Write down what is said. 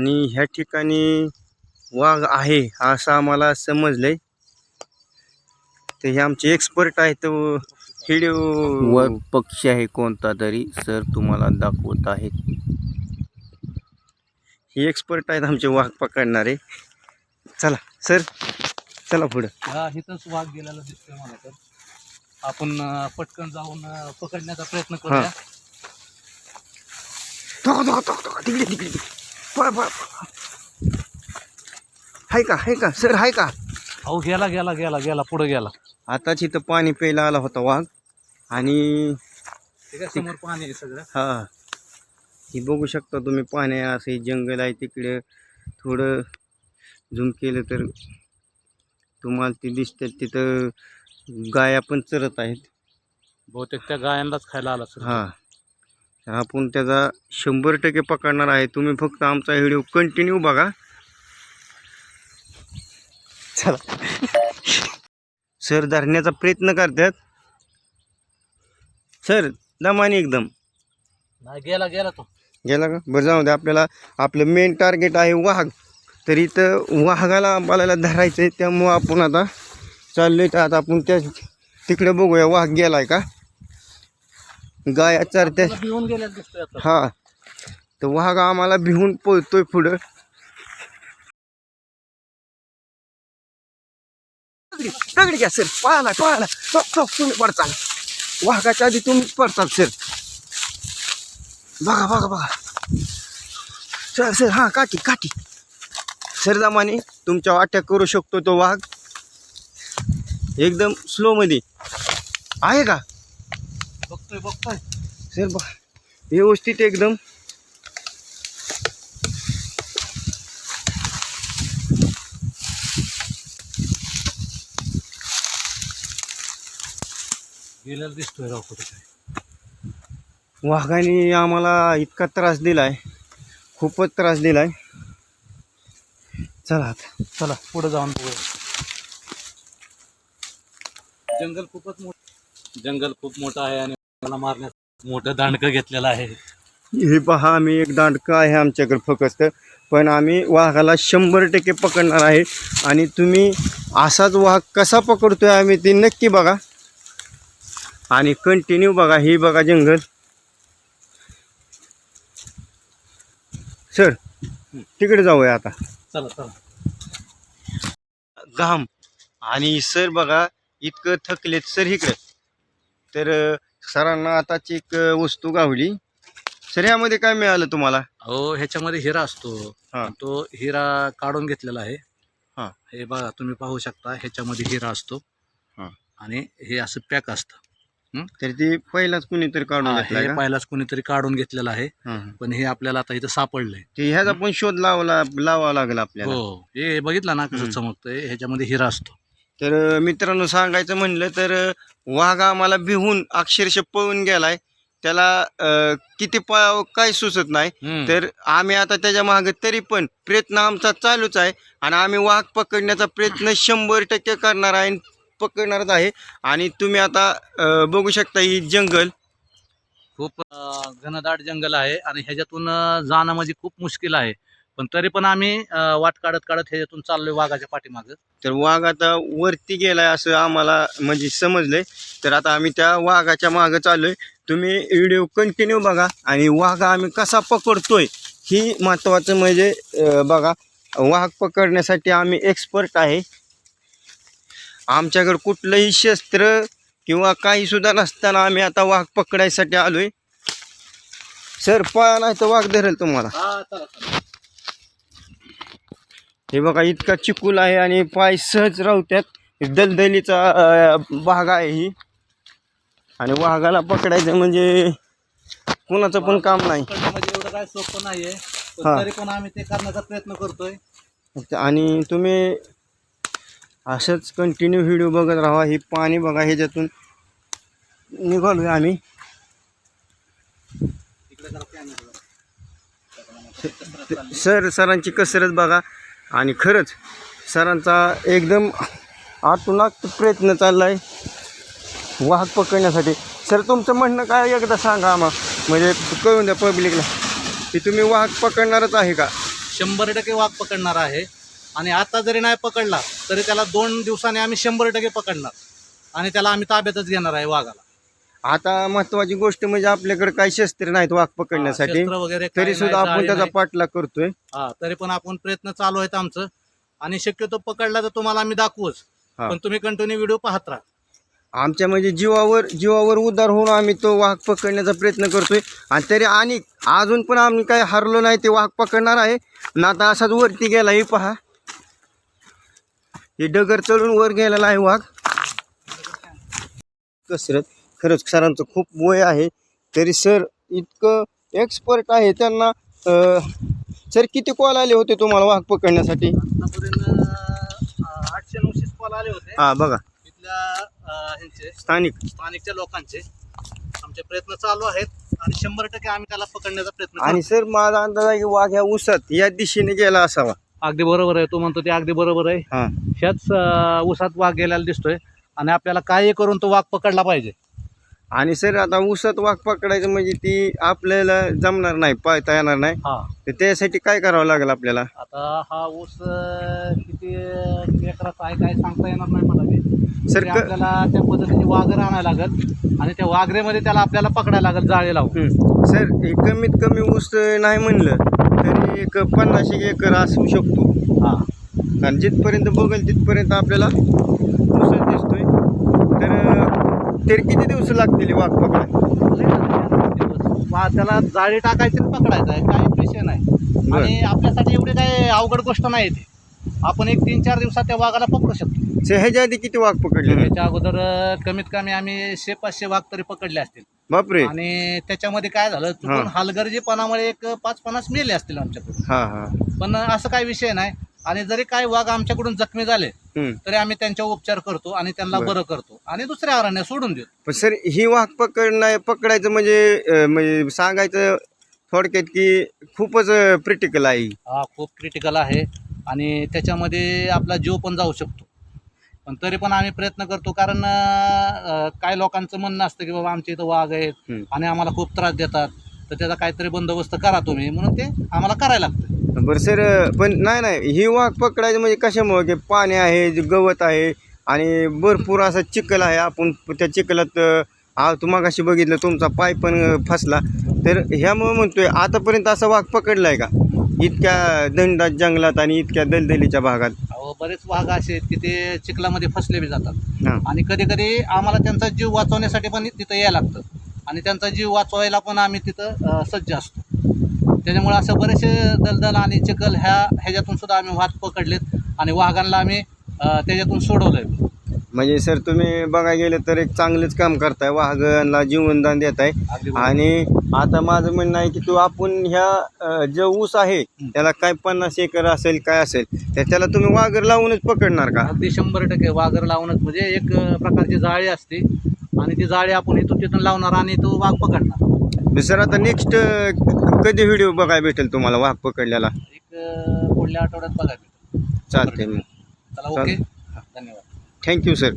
आणि ह्या ठिकाणी वाघ आहे असं आम्हाला समजलंय. तर हे आमचे एक्सपर्ट आहेत व्हिडिओ वर पक्षी आहे कोणता तरी सर तुम्हाला दाखवत आहेत हे एक्सपर्ट आहेत आमचे वाघ पकडणारे. चला सर चला पुढं. हा इथंच वाघ गेलेला दिसतोय मला तर. आपण अं, पटकन जाऊन अं, पकडण्याचा प्रयत्न करूया. धोका धोका धोका धोका. तिकडे तिकडे तिकडे. पळ पळ. हाय का हाय का सर हाय का? अहो गेला गेला गेला गेला पुढे गेला. आताच इथं पाणी प्यायला आला होता वाघ. आणि आहे समोर पाणी आहे सगळं. हा. ही बघू शकता तुम्ही पाणी आहे असं हे जंगल आहे तिकडे. थोडं झूम केलं तर तुम्हाला ते दिसतात तिथं गाया पण चरत आहेत. बहुतेक त्या गायांनाच खायला आला सर. हा. आपण त्याचा शंभर टक्के पकडणार आहे. तुम्ही फक्त आमचा व्हिडिओ कंटिन्यू बघा. चला. सर धरण्याचा प्रयत्न करतात. सर दमाने एकदम. गेला गेला तो. गेला का? बरं जाऊ दे. आपल्याला आपलं मेन टार्गेट आहे वाघ. तर इथं वाघाला आम्हाला धरायचं आहे त्यामुळं आपण आता चाललोय. तर आता आपण त्या तिकडे बघूया. वाघ गेलाय का? गाया चरत्या भिवून गेलेला दिसतोय आता. हा. तर वाघ आम्हाला भिवून पळतोय पुढं. दगडी घ्या सर. पळाला पळाला तुम्ही पडचाल वाघाच्या आधी तुम्हीच पडचाल सर. बघा बघा बघा. Sir sir. हां काठी काठी. सर दमाने तुमच्या अटॅक करू शकतो तो वाघ. एकदम स्लोमध्ये आहे का? बघतोय बघतोय. सर व्यवस्थित एकदम. गेलेला दिसतोय राव कुठे वाघाने आम्हाला इतका त्रास दिलाय. खूपच त्रास दिलाय. चला आता. चला पुढे जाऊन बघूया. जंगल खूपच मोठं जंगल खूप मोठं आहे आणि मारण्यात मोठं दांडकं घेतलेलं आहे. हे पहा आम्ही एक दांडकं आहे आमच्याकडे फक्त. पण आम्ही वाघाला शंभर टक्के पकडणार आहे. आणि तुम्ही असाच वाघ कसा पकडतोय आम्ही ते नक्की बघा. आणि कंटिन्यू बघा हे बघा जंगल. सर तिकडे जाऊया आता. चला चला. घाम. आणि सर बघा इतकं थकलेत सर इकडे. तर अ, सरांना आताची एक वस्तू गावली. सर यामध्ये काय मिळालं तुम्हाला? अहो ह्याच्यामध्ये हिरा असतो. हा. तो हिरा काढून घेतलेला आहे. हा. हे बघा तुम्ही पाहू शकता ह्याच्यामध्ये हिरा असतो. हा. आणि हे असं पॅक असतं. तर ती पहिलाच कुणीतरी काढून हा, हे का? पहिलाच कोणीतरी काढून घेतलेलं आहे. हा, हा. पण हे आपल्याला आता इथं सापडलंय. ते ह्याचा पण शोध लावला लावावा लागेल आपल्याला. हो. हे बघितलं ना कसं हम्म. चमकतंय? ह्याच्यामध्ये हिरा असतो. तर मित्रांनो सांगायचं म्हणलं तर वाघ आम्हाला भिवून अक्षरशः पळून गेलाय. त्याला अ, किती पळावं काय सुचत नाही. हम्म. तर आम्ही आता त्याच्यामागे तरी पण प्रयत्न आमचा चालूच आहे. आणि आम्ही वाघ पकडण्याचा प्रयत्न शंभर टक्के करणार आहे आणि पकडणारच आहे. आणि तुम्ही आता अ, बघू शकता ही जंगल. खूप अं, घनदाट जंगल आहे आणि ह्याच्यातून अं, जाणं म्हणजे खूप मुश्किल आहे. पण तरी पण आम्ही अं, वाट काढत काढत ह्याच्यातून चाललोय वाघाच्या पाठीमागं. तर वाघ आता वरती गेलाय असं आम्हाला म्हणजे समजलंय. तर आता आम्ही त्या वाघाच्या मागं चाललोय. तुम्ही व्हिडिओ कंटिन्यू बघा आणि वाघ आम्ही कसा पकडतोय ही महत्त्वाचं म्हणजे अं, बघा. वाघ पकडण्यासाठी आम्ही एक्सपर्ट आहे. आमच्याकडे कुठलंही शस्त्र किंवा काही सुद्धा नसताना आम्ही आता वाघ पकडायसाठी आलोय. सर पळा नाही तर वाघ धरेल तुम्हाला. हे बघा इतका चिकूल आहे आणि पाय सहज राहत्यात दलदलीचा भाग आहे ही. आणि वाघाला पकडायचं म्हणजे कोणाचं पण काम नाही. एवढं काय सोपं नाहीये पण हा. तरी पण आम्ही ते करण्याचा प्रयत्न करतोय. आणि तुम्ही असंच कंटिन्यू व्हिडिओ बघत राहा. ही पाणी बघा ह्याच्यातून निघालोय आम्ही. इकडे जरा camera बघा. सर सरांची कसरत बघा. आणि खरंच सरांचा एकदम आतुनात प्रयत्न चालला आहे वाहक पकडण्यासाठी. सर तुमचं म्हणणं काय एकदा सांगा आम्हा? म्हणजे कळून द्या पब्लिकला की तुम्ही वाहक पकडणारच आहे का? शंभर टक्के वाघ पकडणार आहे. आणि आता जरी नाही पकडला तरी त्याला दोन दिवसांनी आम्ही शंभर टक्के पकडणार. आणि त्याला आम्ही ताब्यातच घेणार आहे वाघाला. आता महत्वाची गोष्ट म्हणजे आपल्याकडे काही शस्त्र नाहीत वाघ पकडण्यासाठी. शस्त्र वगैरे काही तरी सुद्धा नाही, आपण त्याचा नाही. पाठलाग करतोय. हा तरी पण आपण प्रयत्न चालू आहेत आमचं. आणि शक्यतो पकडला तर तुम्हाला आम्ही दाखवूच. हा. पण तुम्ही कंटिन्यू व्हिडिओ पाहत राहा. आमच्या म्हणजे जीवावर जीवावर उदार होऊन आम्ही तो वाघ पकडण्याचा प्रयत्न करतोय. आणि तरी आणि अजून पण आम्ही काही हरलो नाही ते वाघ पकडणार आहे. आणि आता असाच वरती गेला हे पहा. हे डगर चढून वर गेलेला आहे वाघ. कसरत. खरंच सरांचं खूप वय आहे. तरी सर इतकं एक्सपर्ट आहे त्यांना. सर किती कॉल आले होते तुम्हाला वाघ पकडण्यासाठी? आठशे नऊशे कॉल आले होते. हा बघा. ह्यांचे स्थानिक. स्थानिकच्या लोकांचे. आमचे प्रयत्न चालू आहेत आणि शंभर टक्के आम्ही त्याला पकडण्याचा प्रयत्न आणि. सर माझा अंदाज आहे की वाघ ह्या उसात या दिशेने गेला असावा. अगदी बरोबर आहे. तो म्हणतो ते अगदी बरोबर आहे. हा. ह्याच अं, ऊसात वाघ गेलेला दिसतोय आणि आपल्याला काही करून तो वाघ पकडला पाहिजे? आणि सर आता उसात वाघ पकडायचं म्हणजे ती आपल्याला जमणार नाही पाळता येणार नाही. हा. तर त्यासाठी काय करावं लागेल आपल्याला? आता हा ऊस अं, किती एकराचा आहे काय सांगता येणार नाही मला मी. सर क- आपल्याला त्या पद्धतीने वाघर आणायला लागल आणि त्या वाघरेमध्ये त्याला आपल्याला पकडायला लागल जाळे लावून. हं. सर हे कमीत कमी ऊस नाही म्हणलं तरी एक पन्नास एक एकर असू शकतो. हा. आणि जिथपर्यंत बघेल तिथपर्यंत आपल्याला ऊसच दिसतोय. तरी किती दिवस लागतील वाघ पकडायला? वा- त्याला जाळी टाकायची पकडायचं आहे काहीच विषय नाही. आणि आपल्यासाठी एवढी काही अवघड गोष्ट नाही ती. आपण एक तीन चार दिवसात त्या वाघाला पकडू शकतो. ह्याच्या आधी किती वाघ पकडले? त्याच्या अगोदर कमीत कमी आम्ही शे पाचशे वाघ तरी पकडले असतील. बापरे. आणि त्याच्यामध्ये काय झालं चुकून हलगर्जीपणामुळे एक पाच पन्नास मेले असतील आमच्याकडून. हा. पण असं काही विषय नाही. आणि जरी काही वाघ आमच्याकडून जखमी झाले. तरी आम्ही त्यांच्यावर उपचार करतो आणि त्यांना बरं. बरं करतो आणि दुसऱ्या अरण्या सोडून देतो पण सर ही वाघ पकडणं पकडायचं म्हणजे अं, म्हणजे सांगायचं थोडक्यात की खूपच क्रिटिकल आहे ही. हा खूप क्रिटिकल आहे आणि त्याच्यामध्ये आपला जीव पण जाऊ शकतो पण तरी पण आम्ही प्रयत्न करतो कारण अं, काय लोकांचं म्हणणं असतं की बाबा आमच्या इथं वाघ आहेत. आणि आम्हाला खूप त्रास देतात तर त्याचा काहीतरी बंदोबस्त करा तुम्ही म्हणून ते आम्हाला करायला लागतं बरं सर पण नाही नाही ही वाघ पकडायचं म्हणजे कशामुळे? की पाणी आहे जे गवत आहे आणि भरपूर असा चिखल आहे. आपण त्या चिखलात अं, आ तू मागाशी बघितलं तुमचा पाय पण फसला. तर ह्यामुळे म्हणतोय आतापर्यंत असा वाघ पकडलाय का? इतक्या दंडात जंगलात आणि इतक्या दलदलीच्या भागात. अहो बरेच वाघ असे आहेत की ते चिखलामध्ये फसले बी जातात. हां. आणि कधी कधी आम्हाला त्यांचा जीव वाचवण्यासाठी पण तिथं यायला लागतं. आणि त्यांचा जीव वाचवायला पण आम्ही तिथं अ, सज्ज असतो. त्याच्यामुळे असं बरेचसे दलदल आणि चिखल ह्या ह्याच्यातून सुद्धा आम्ही वाघ पकडलेत आणि वाघांना आम्ही त्याच्यातून सोडवलं म्हणजे सर तुम्ही बघायला गेलं तर एक चांगलंच काम करताय वाघांना जीवनदान देत आहे. आणि आता माझं म्हणणं आहे की तू आपण ह्या जे ऊस आहे त्याला काय पन्नास एकर असेल काय असेल तर त्याला तुम्ही वाघर लावूनच पकडणार का? अगदी शंभर टक्के वाघर लावूनच. म्हणजे एक प्रकारची जाळी असते आणि ती जाळी आपण इथून तिथून लावणार आणि तो वाघ पकडणार. सर आता नेक्स्ट कधी व्हिडिओ बघायला भेटेल तुम्हाला? वाघ पकडल्याला एक अ, पुढल्या आठवड्यात चालते मग. चला ओके. धन्यवाद. Thank you sir